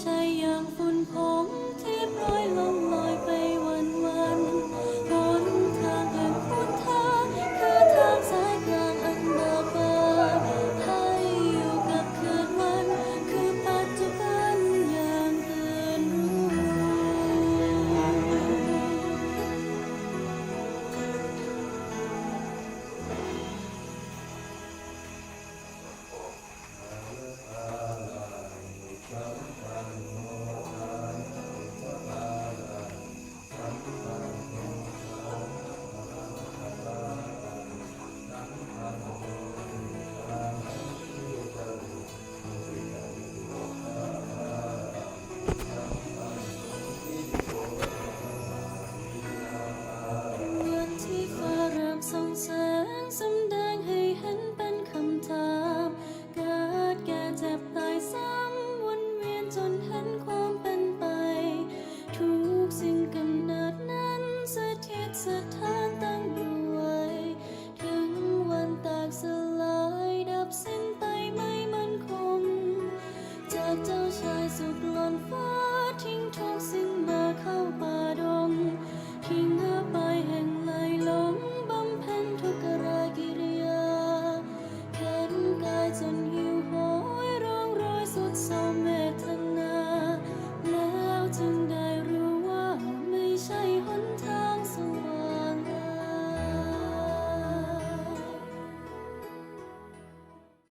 ใช่อย่างฝุ่นผมที่โปรยลงลอย